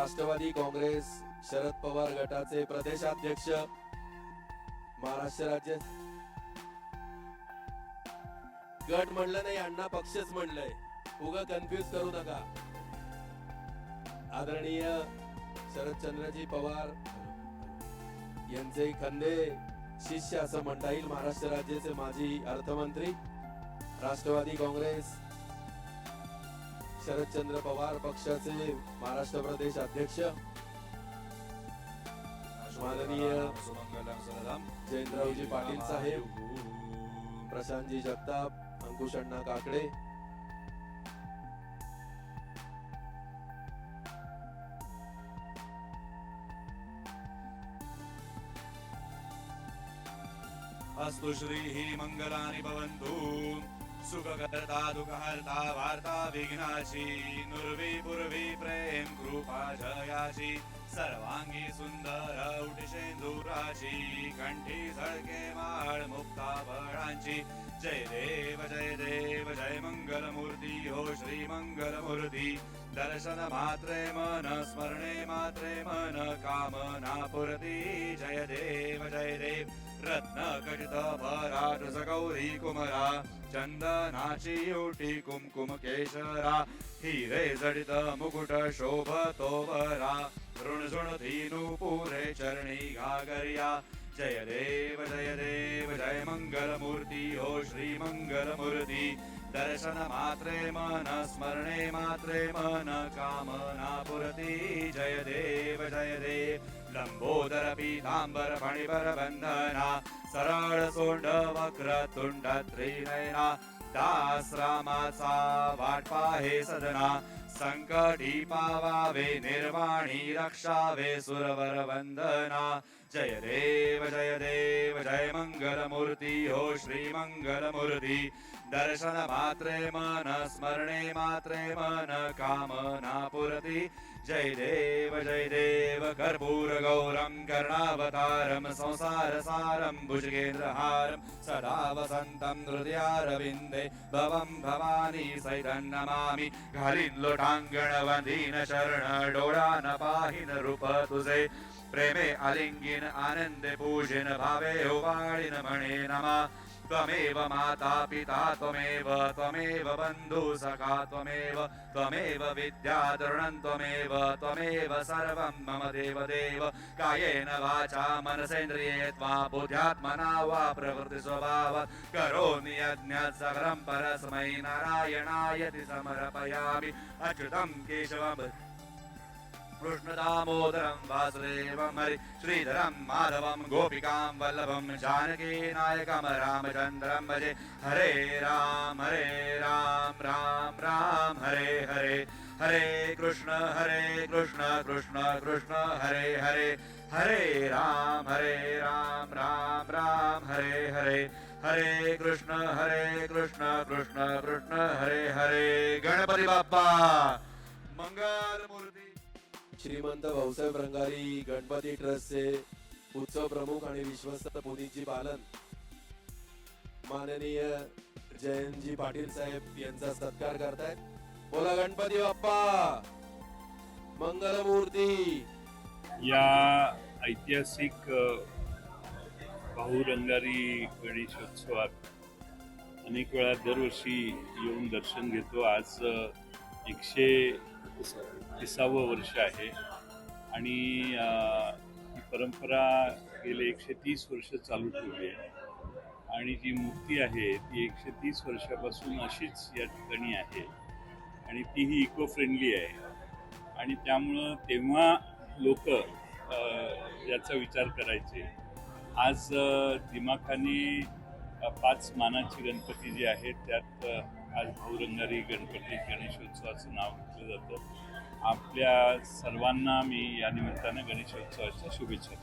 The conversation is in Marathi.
राष्ट्रवादी काँग्रेस शरद पवार गटाचे प्रदेशाध्यक्ष महाराष्ट्र राज्य गट म्हणलं नाही अण्णा पक्षच म्हणलंय. उगा कन्फ्युज करू नका. आदरणीय शरदचंद्रजी पवार यांचे खंदे शिष्य असं म्हणता येईल महाराष्ट्र राज्याचे माजी अर्थमंत्री राष्ट्रवादी काँग्रेस शरदचंद्र पवार पक्षाचे महाराष्ट्र प्रदेश अध्यक्ष. माननीय जयंतरावजी पाटील साहेब प्रशांतजी जगताप अंकुश अण्णा काकडे. अस्तु श्रीः मङ्गलानि भवन्तु। सुखकर्ता दुःखहर्ता वार्ता विघ्नाशी नुर्वी पूर्वी प्रेम कृपा जयाशी सर्वांगी सुंदर उटिशेंदुराची कंठी झळके माळ मुक्ता फळांची. जय देव जय देव जय मंगलमूर्ती हो श्री मंगलमूर्ती. दर्शन मात्रे मन स्मरणे मात्रे मन कामना पुरती जय देव जय देव. रत्न भरा भराट कुमरा चंदनाची ओटी कुमकुम केशरा हिरे जडित मुकुट शोभतो बरा पुरे चरणी घागर्या। जय देव जय देव जय मङ्गलमूर्ति हो श्रीमङ्गलमूर्ति दर्शन मात्रे मन स्मरणे मात्रे मन कामना पुरति। जय देव जय देव। लंबोदर पीतांबर फणिवर बंधना सरळ सोंड वक्र तुंड त्रिनयना दास रामाचा वाटपा हे सदना संकटी पावावे निर्वाणी रक्षावे सुरवर वंदना जय देव जय देव जय मंगलमूर्ती हो श्री मंगलमूर्ती दर्शन मात्रे मन स्मरणे मात्रे मन कामना पुरती। जय देव जय देव कर्पूर गौरम कर्णावतारं संसारसारं भुजगेन्द्रहारं सदा वसन्तं हृदयारविन्दे भवं भवानी सैतं नमामि। घालीन लोटांगण वंदीन शरण डोळान पाहिन रूप तुझे। प्रेमे आलिङ्गिन आनन्दे पूजिन भावे ओवाळीन मणे नमा। त्वमेव माता पिता त्वमेव त्वमेव बन्धु सखा त्वमेव त्वमेव विद्यातृणं त्वमेव त्वमेव सर्वं मम देवदेव। कायेन वाचा मनसेन्द्रिये त्वा बुद्ध्यात्मना वा प्रवृत्ति करोमि यज्ञ सकलं परस्मै नारायणायति समर्पयामि अच्युतं केशवम् कृष्णदामोदरं वासुदेवं हरि श्रीधरं माधवं गोपिकां वल्लभं जानकी नायकं रामचन्द्रं भजे। हरे राम हरे राम राम राम हरे हरे। हरे कृष्ण हरे कृष्ण कृष्ण कृष्ण हरे हरे। हरे राम हरे राम राम राम हरे हरे। हरे कृष्ण हरे कृष्ण कृष्ण कृष्ण हरे हरे। गणपती बाप्पा! श्रीमंत भाऊसाहेब रंगारी गणपती ट्रस्टचे उत्सव प्रमुख आणि विश्वस्त पुनीतजी पालन. माननीय जयंतजी पाटील साहेब यांचा सत्कार करतायत. बोला गणपती बाप्पा! मंगलमूर्ती! या ऐतिहासिक भाऊ रंगारी गणेशोत्सवात अनेक वेळा दरवर्षी येऊन दर्शन घेतो. आज एकशे तिसावं वर्ष आहे. आणि ही परंपरा गेले एकशे तीस वर्ष चालू ठेवली आहे. आणि जी मूर्ती आहे ती एकशे तीस वर्षापासून अशीच या ठिकाणी आहे. आणि तीही इको फ्रेंडली आहे. आणि त्यामुळं तेव्हा लोक याचा विचार करायचे. आज दिमाखाने पाच मानाची गणपती जे आहेत त्यात आज भाऊरंगारी गणपती गणेशोत्सवाचं नाव घेतलं जातं. आपल्या सर्वांना मी या निमित्तानं गणेशोत्सवाच्या शुभेच्छा